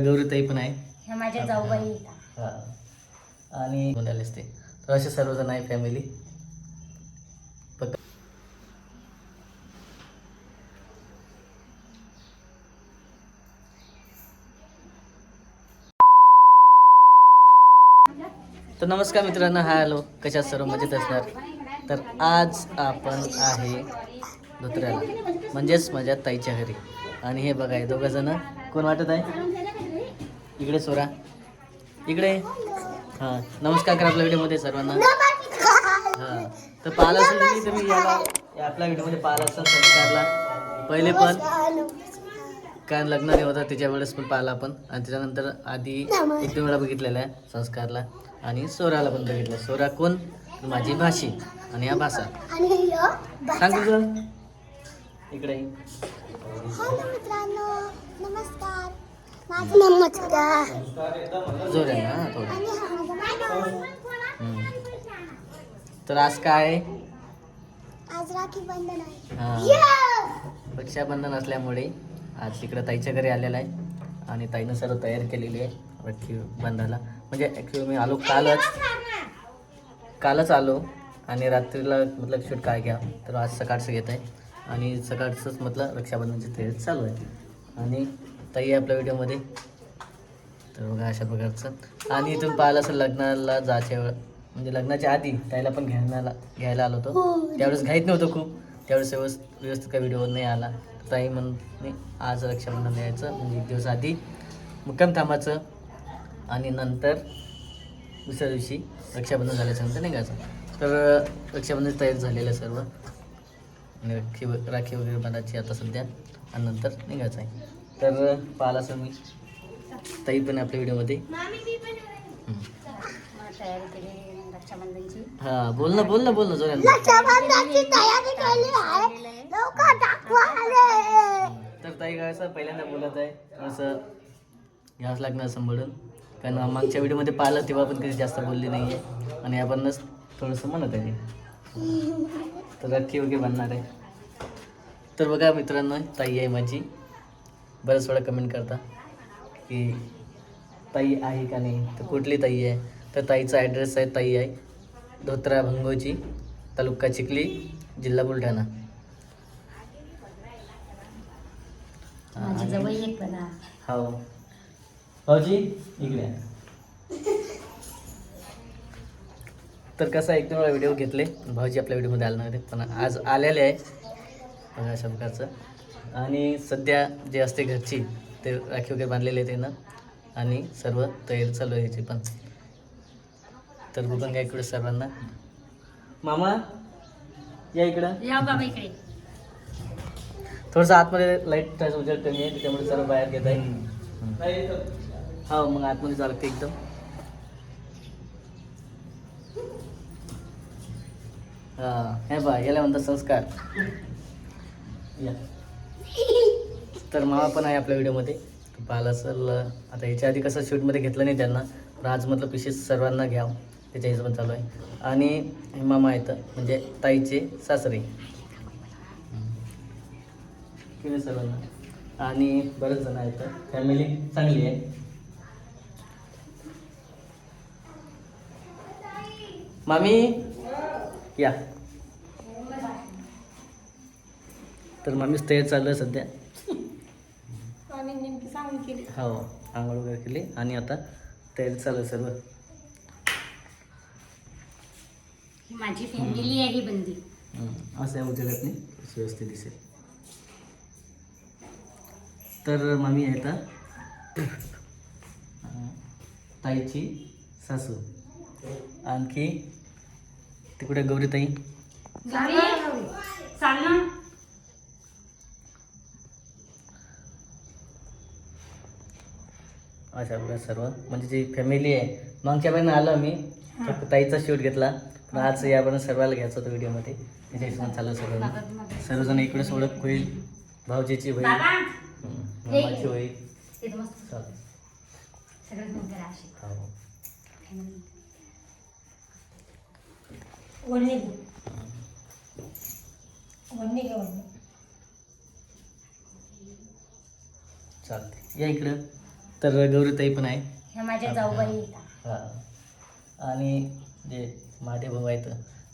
गौरीताई पण आहे. ह्या माझ्या जाऊबाई येतात हा. आणि म्हणालेच ते. तर असे सर्वजण आहे फॅमिली तर नमस्कार मित्रांनो हा हॅलो कशात सर्व मजेत असणार? तर आज आपण आहे धोत्र्याला म्हणजेच माझ्या ताईच्या घरी. आणि हे बघा हे दोघं जण. कोण वाटत आहे? इकडे सोरा. इकडे. हां नमस्कार करा आपल्या व्हिडिओमध्ये सर्वांना. हां तर पाहिलं असेल तुम्ही तुम्ही याला या आपल्या व्हिडिओमध्ये पाहिलं असाल संस्कारला पहिले पण काय लग्न नाही होता त्याच्या वेळेस पण पाहिला आपण. आणि त्याच्यानंतर आधी एक दोन वेळा बघितलेला आहे संस्कारला. आणि सोराला पण बघितलं. सोरा कोण? माझी भाषी आणि हा भाषा सांग तुझं. इकडे. नमस्कार. माझं हा थोडं. हा माझा मामा. हम्म. तर आज काय? आहे? आज राखी बंधन आहे. हा. रक्षाबंधन असल्यामुळे आज तिकडं ताईच्या घरी आलेला आहे. आणि ताईनं सर्व तयार केलेली आहे राखी बंधाला म्हणजे ॲक्च्युली मी आलो कालच. कालच आलो. आणि रात्रीला म्हटलं शूट काय घ्या? तर आज सकाळचं घेत आहे. आणि सकाळचंच म्हटलं रक्षाबंधनची तयारी चालू आहे. आणि ताई आहे आपल्या व्हिडिओमध्ये तर बघा अशा प्रकारचं. आणि इथून पाहिलं असं लग्नाला जायच्या वेळ म्हणजे लग्नाच्या आधी ताईला पण घ्यायला घ्यायला आलो होतो. त्यावेळेस घाईत नव्हतं खूप. त्यावेळेस व्यवस्थित व्यवस्थित काही व्हिडिओ नाही आला. ताई म्हणून आज रक्षाबंधन द्यायचं म्हणजे एक दिवस आधी मुक्काम थांबायचं आणि नंतर दुसऱ्या दिवशी रक्षाबंधन झाल्याच्यानंतर निघायचं. तर रक्षाबंधन तयार झालेलं सर्व. आणि राखी राखी वगैरे बांधायची आता सध्या आणि नंतर निघायचं आहे. तर पाहिलं असं मी. ताई पण आहे आपल्या व्हिडिओमध्ये. हा बोल ना बोल ना बोल ना तर ताई काय असं पहिल्यांदा बोलत आहे थोडंसं घ्यावंच लागणार सांभाळून कारण मागच्या व्हिडिओमध्ये पाहिलं तेव्हा पण कधी जास्त बोलली नाही आहे आणि आपणच थोडंसं म्हणत आहे. तर राखी वगैरे बनणार आहे. तर बघा मित्रांनो ताई आहे माझी. बऱ्याच वेळा कमेंट करता की ताई आहे का नाही? तर कुठली ताई आहे? तर ताईचा ॲड्रेस आहे ताई आहे धोत्रा भंगोजी तालुका चिखली जिल्हा बुलढाणा. हा, भाऊजी इकडे. तर कसं एक दोन वेळा व्हिडिओ घेतले. भाऊजी आपल्या व्हिडिओमध्ये आले नव्हते पण आज आलेले आहे. अशा प्रकारचं आणि सध्या जे असते घरची ते राखी वगैरे बांधलेले आहे त्यानं. आणि सर्व तयारी चालू आहे याची पण. तर बघून घ्या इकडे सर्वांना. मामा या इकडं. या बाबा इकडे. थोडंसं आतमध्ये लाइट उजेड कमी आहे त्याच्यामुळे सर्व बाहेर घेत आहे. हा मग आतमध्ये लागते एकदम. हा हे बा याला म्हणतात संस्कार. या. तर मामा पण आहे आपल्या व्हिडिओमध्ये तर पाहिलं असेल आता याच्या आधी कसं शूटमध्ये घेतलं नाही त्यांना पण आज म्हटलं पिशेस सर्वांना घ्यावं. त्याच्या हिशोबाने चालू आहे. आणि हे मामा आहेत म्हणजे ताईचे सासरे. सर्वांना. आणि बरेच जण आहेत. फॅमिली चांगली आहे. मामी? या. तर मामीच तयार चालू आहे सध्या. हो आंघोळ वगैरे केली आणि आता तयारी चालू आहे सर्व. ही माझी फॅमिली आहे ही बंदी. हम्म, असं आहे उजेडात नाही व्यवस्थित दिसेल. तर मामी आहे आता. अं, ताईची सासू. आणखी तिकडे गौरीताई. चाल ना अशा प्रकारे सर्व. म्हणजे जी फॅमिली आहे मागच्या महिन्यात आलो आम्ही. फक्त ताईचा शूट घेतला. पण आज यापर्यंत सर्वाला घ्यायचं होतं व्हिडिओमध्ये त्याच्या हिशोबाने चालू सर्व सर्वजण इकडेच ओळख होईल. भाऊजीची होईल. मामाची होईल. हो ओढणी चालते या इकडं. तर गौरीताई पण आहे. ह्या माझ्या जाऊबाई येतात. हा. आणि जे माझे भाऊ आहेत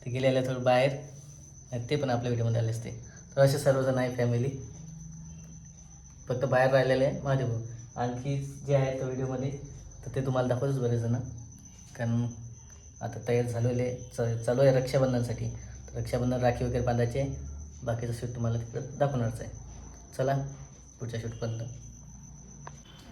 ते गेलेले थोडं बाहेर. आणि ते पण आपल्या व्हिडिओमध्ये आले असते. तर असे सर्वजण आहे फॅमिली फक्त बाहेर राहिलेले आहे माझे भाऊ. आणखी जे आहे तो व्हिडिओमध्ये तर ते तुम्हाला दाखवतच बरेच जण कारण आता तयार झालेले च चालू आहे रक्षाबंधनसाठी. तर रक्षाबंधन राखी वगैरे बांधायचे बाकीचं शूट तुम्हाला तिकडं दाखवणारच आहे. चला पुढच्या शूटपर्यंत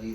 मी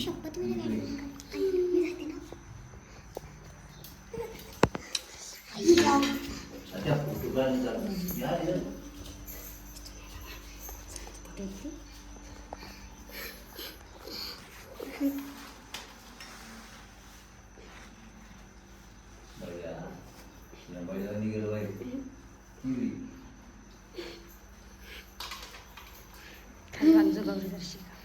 शपथ मी नाही गाडी मी जाते ना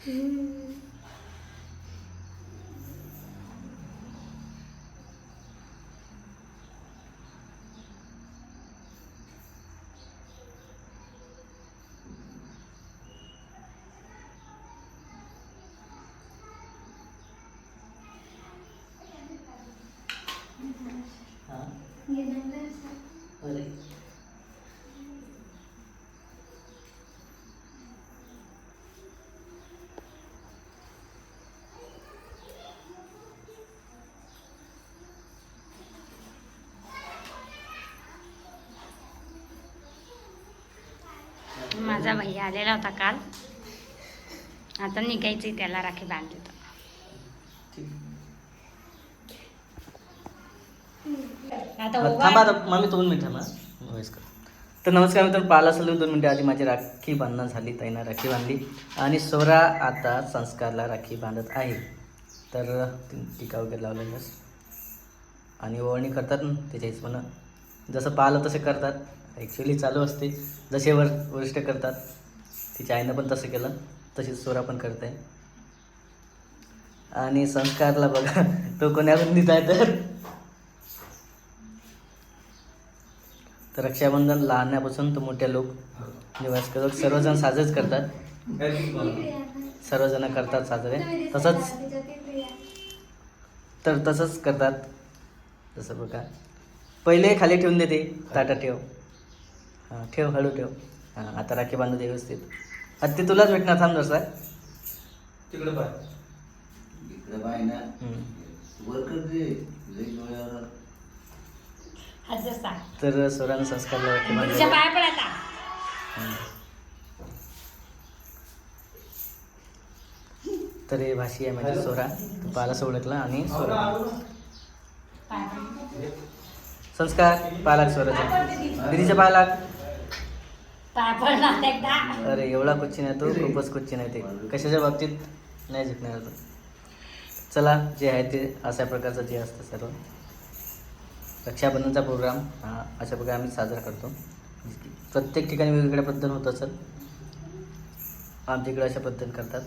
खाली बाजू गौरी अरे माझा भैया आलेला होता काल. आता निघायचंय त्याला राखी बांधली तर आता थांबा आता मामी दोन मिनिट थांबा. वॉइस कर तर नमस्कार मित्रांनो पाहिलं असेल दोन मिनिटं आधी माझी राखी बांधणं झाली ताईनं राखी बांधली. आणि सोरा आता संस्कारला राखी बांधत आहे. तर टीका वगैरे लावलेलं आणि ओवळणी करतात ना त्याच्या हिशोबानं. जसं पाहिलं तसे करतात. ॲक्च्युली चालू असते. जसे वर वरिष्ठ करतात. तिच्या आईनं पण तसं केलं. तशीच सोरा पण करते. आणि संस्कारला बघा तो कोणाकडून आहे तर? तर रक्षाबंधन लहानापासून तर मोठ्या लोक वयस्कर लोक सर्वजण साजरेच करतात. सर्वजण करतात साजरे. तसंच तर तसंच करतात. जसं बघा. पहिले खाली ठेवून देते. ताटा ठेव. हां ठेव हळू ठेव. हां आता राखी बांधू दे व्यवस्थित. आता ते तुलाच भेटणार थांब जसा तिकडे पाय. इकडे पाय ना. तर सरांना संस्कार पाया तर हे भाषी आहे म्हणजे माझ्या सोरा तू पालाच ओळखला आणि संस्कार पालाक सोराचा दिदीच्या पालाक अरे एवढा क्वेश्चन आहे तो खूपच कुच्ची आहे ते. कशाच्या बाबतीत? नाही जिंकणार तो चला जे आहे ते अशा प्रकारचं जे असतं सर्व. रक्षाबंधनचा प्रोग्राम हा अशा प्रकारे आम्ही साजरा करतो. प्रत्येक ठिकाणी वेगवेगळ्या पद्धत होत सर. आमच्याकडे अशा पद्धत करतात.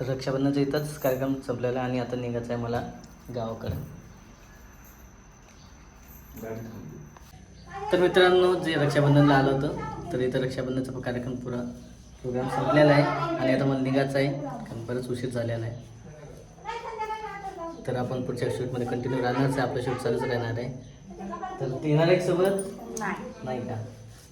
तर रक्षाबंधनचा इथंच कार्यक्रम संपलेला आणि आता निघायचा आहे मला गावाकडे. तर मित्रांनो जे रक्षाबंधनला आलं होतं तर इथं रक्षाबंधनचा कार्यक्रम पुरा प्रोग्राम संपलेला आहे आणि आता मला निघायचा आहे कारण बरंच उशीर झालेला आहे. तर आपण पुढच्या शूटमध्ये कंटिन्यू राहणारच आहे आपलं शूट चालूच राहणार आहे. तर ते येणार आहे सोबत? नाही. नाही का?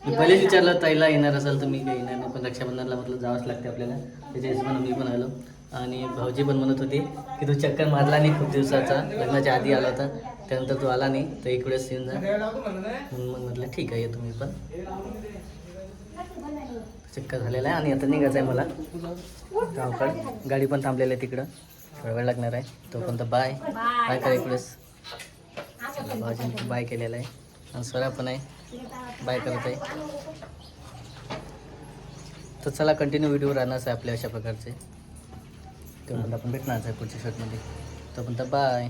मी पहिलेच विचारलं ताईला येणार असेल तर मी काही येणार नाही. पण रक्षाबंधनला म्हटलं जावंच लागते आपल्याला. त्याच्या हिशोबाने मी पण आलो. आणि भाऊजी पण म्हणत होते की तू चक्कर मारला नाही खूप दिवसाचा. लग्नाच्या आधी आला होता. त्यानंतर तू आला नाही. तर एक वेळेस येऊन जा. म्हणून मग म्हटलं ठीक आहे येतो मी पण. चक्कर झालेला आहे. आणि आता निघायचं आहे मला. गावकड. गाडी पण थांबलेली आहे तिकडं. थोडा वेळ लागणार आहे. तोपर्यंत बाय बाय करा इकडेच भाऊजींनी बाय केलेला आहे. आणि स्वरा पण आहे. बाय करत आहे. तर चला कंटिन्यू व्हिडिओ राहणारच आहे आपल्या अशा प्रकारचे. तेव्हा आपण भेटणारच आहे पुढच्या शॉटमध्ये तोपर्यंत बाय